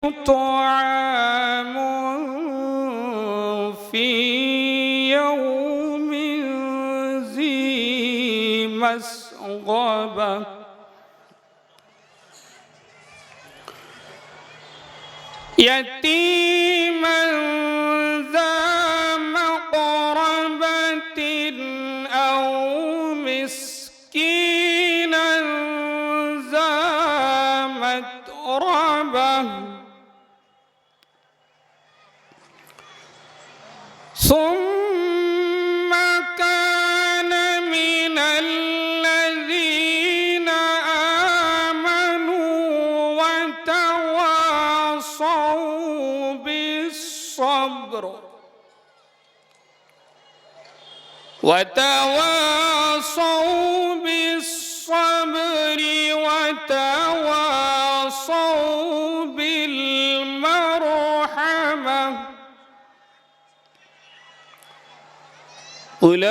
طعام في يوم ذي مسغبة. يتيما ذا مقربة أو مسكينا ذا متربة. ثم كان من الذين آمنوا وتواصوا بالصبر. وتواصوا بالصبر وتواصوا أولئك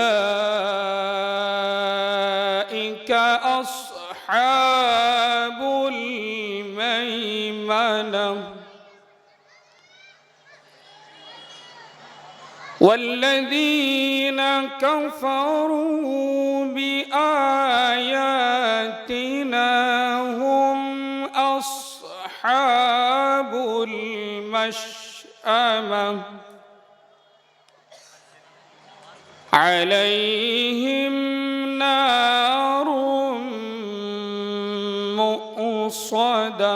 أصحاب الميمنة. والذين كفروا بآياتنا هم أصحاب المشأمة. عليهم نار مؤصدة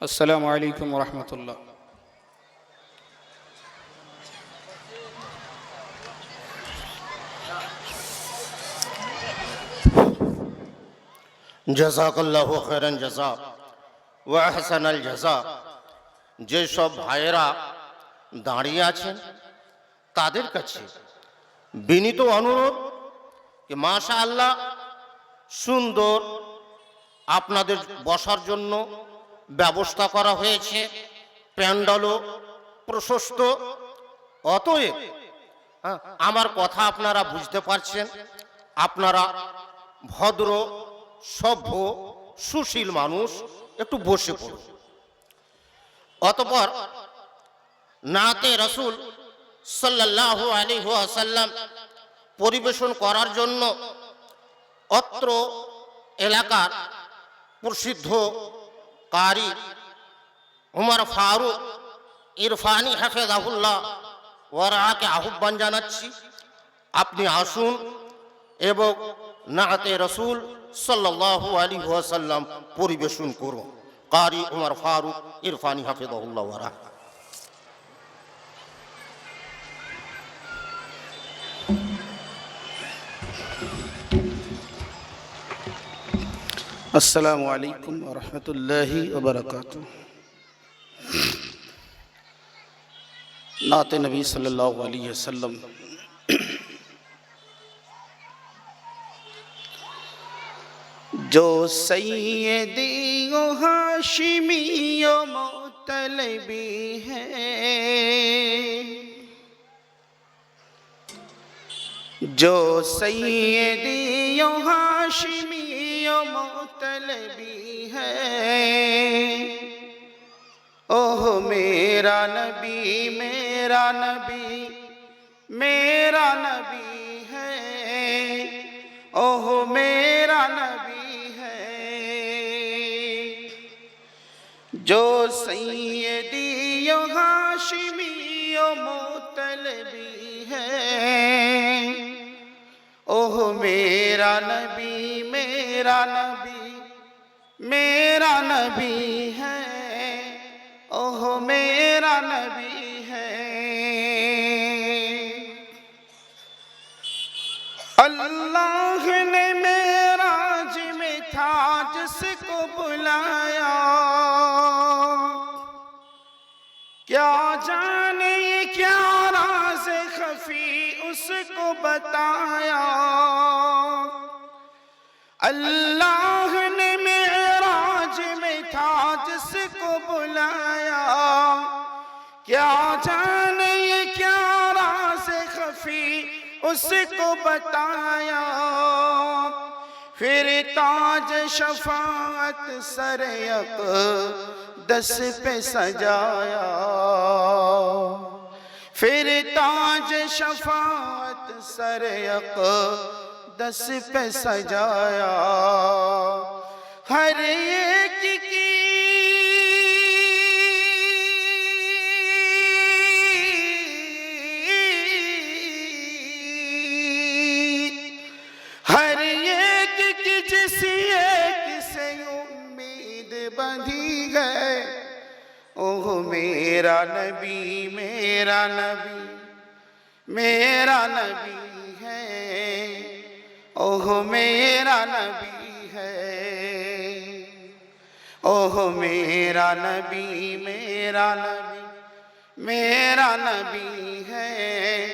السلام عليكم ورحمة الله জাজাকাল্লাহু খায়রান জাজা ওয়া আহসানাল জাজা যেসব ভাইয়েরা দাঁড়িয়ে আছেন তাদের কাছে বিনীত অনুরোধ মাশা আল্লাহ সুন্দর আপনাদের বসার জন্য ব্যবস্থা করা হয়েছে প্যান্ডালও প্রশস্ত। অতএব হ্যাঁ, আমার কথা আপনারা বুঝতে পারছেন আপনারা ভদ্র সভ্য সুশীল মানুষ একটু বসে পড়ুন। অতপর নাতে রসুল সাল্লাহ আলী সাল্লাম পরিবেশন করার জন্য অত্র এলাকার প্রসিদ্ধ কারি উমর ফারুক ইরফানি হাফেজাহুল্লাহ ওরাকে আহ্বান জানাচ্ছি। আপনি আসুন এবং নাতে রসুল সাল্লাল্লাহু আলী ওয়াসাল্লাম পরিবেশন করুন। কারি উমর ফারুক ইরফানি হাফেজাহুল্লাহ ওরা السلام عليكم ورحمة الله وبركاته. نعت نبی صلی اللہ علیہ وسلم. جو سیدی و ہاشمی و مطلبی ہے۔ جو سیدی و ہاشمی و مطلبی ہے۔ اوہ، میرا نبی میرا نبی میرا نبی ہے۔ اوہ، میرا نبی ہے۔ جو سیدی و ہاشمی و مطلبی ہے۔ اوہ، میرا نبی میرا نبی میرا نبی ہے۔ اوہ میرا نبی اللہ نے معراج میں تھا جس کو بلایا۔ کیا جانے یہ کیا راز خفی اس کو بتایا۔ پھر تاج شفاعت سر دس پہ سجایا۔ پھر تاج شفاعت سر دس پہ سجایا۔ ہر ایک کی ہر ایک کی جس ایک سے امید بندھی گئے۔ اوہ میرا نبی میرا نبی میرا نبی۔ اوہ میرا نبی ہے۔ اوہ میرا نبی میرا نبی میرا نبی ہے۔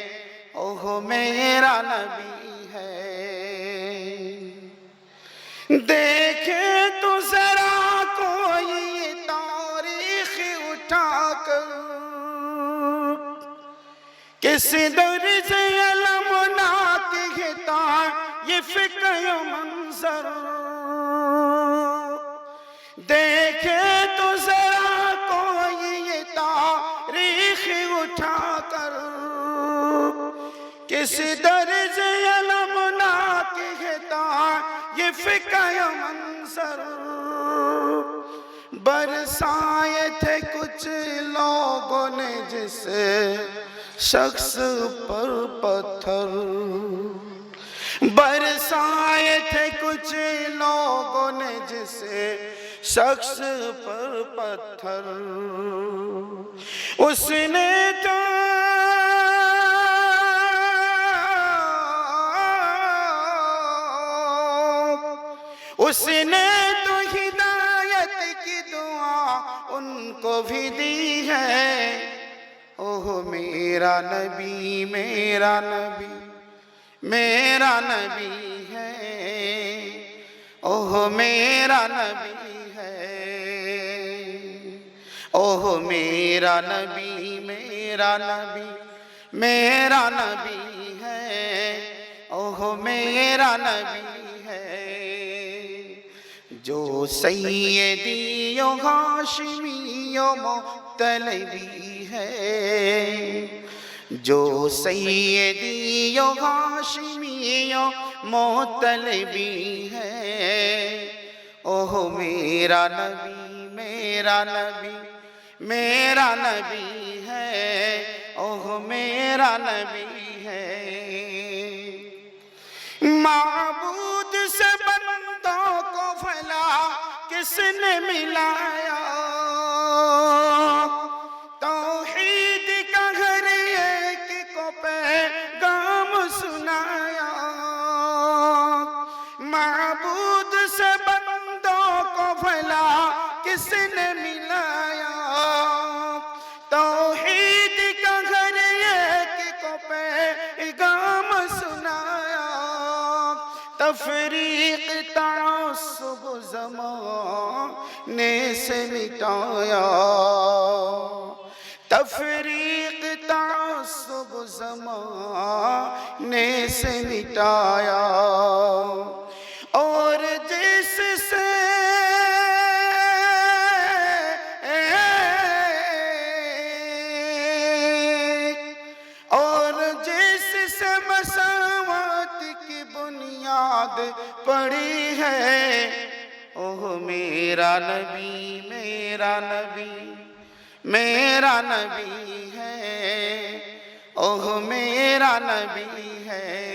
اوہ میرا نبی ہے۔ دیکھے تو ذرا کوئی تاریخ اٹھا کر۔ کس در سے علمناک گھتا یہ فکر منظر۔ دیکھے تو ذرا کوئی یہ تاریخ اٹھا کر۔ کس درج علمناک گھتا یہ فکر منظر۔ برسائے تھے کچھ لوگوں نے جس شخص پر پتھر۔ برسائے تھے کچھ لوگوں نے جس شخص پر پتھر۔ اس نے تو اس نے تو ہدایت کی دعا ان کو بھی دی ہے۔ اوہ میرا نبی میرا نبی۔ میرا نبی ہے۔ اوہ میرا نبی ہے۔ اوہ میرا نبی میرا نبی میرا نبی ہے۔ اوہ میرا نبی ہے۔ جو سیدی و ہاشمی و مطلبی ہے۔ جو سیدی و ہاشمی و مطلبی ہے۔ اوہ میرا نبی میرا نبی میرا نبی ہے۔ اوہ میرا نبی ہے۔ معبود سے بندوں کو بھلا کس نے ملایا؟ کس نے ملایا، توحید کا گھر ایک کو پیغام سنایا، تفریق تعصب زمانے سے مٹایا۔ تفریق تعصب زمانے سے مٹایا۔ میرا نبی میرا نبی میرا نبی ہے۔ اوہ، میرا نبی ہے۔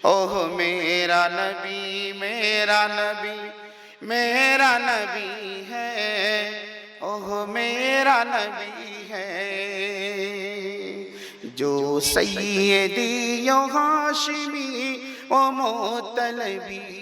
اوہ، میرا نبی میرا نبی میرا نبی ہے۔ اوہ، میرا نبی ہے۔ جو سیدی و ہاشمی و مطلبی ہے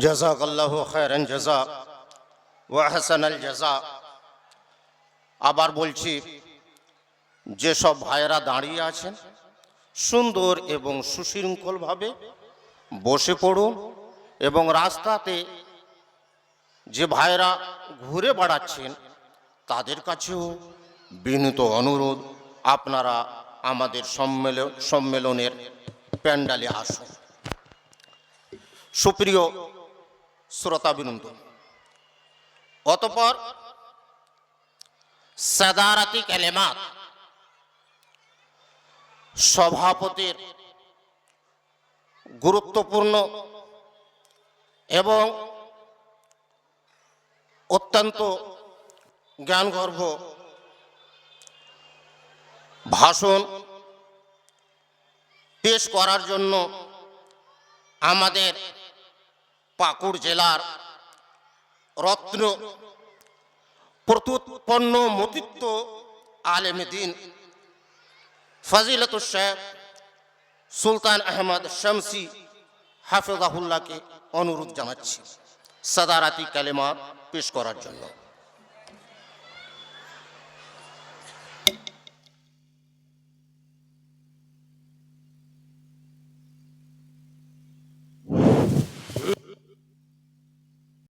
جزاك الله خيرا جزاك ওয়াহসানাল জাজা আবার বলছি, যেসব ভাইয়েরা দাঁড়িয়ে আছেন, সুন্দর এবং সুশৃঙ্খলভাবে বসে পড়ুন এবং রাস্তাতে যে ভাইয়েরা ঘুরে বেড়াচ্ছেন, তাদের কাছেও বিনীত অনুরোধ, আপনারা আমাদের সম্মেলন, সম্মেলনের প্যান্ডালে আসুন। সুপ্রিয় শ্রোতাবিনন্দন অতপর সাদারাতি কালেমাত, সভাপতির গুরুত্বপূর্ণ এবং অত্যন্ত জ্ঞানগর্ভ ভাষণ পেশ করার জন্য আমাদের পাকুড় জেলার রত্ন, প্রত্যুৎপন্ন মতিত্ব আলেম দিন। ফজিলত শেখ সুলতান আহমদ শামসি হাফেজাহুল্লাহকে অনুরোধ জানাচ্ছি, সাদারাতি কালেমা পেশ করার জন্য।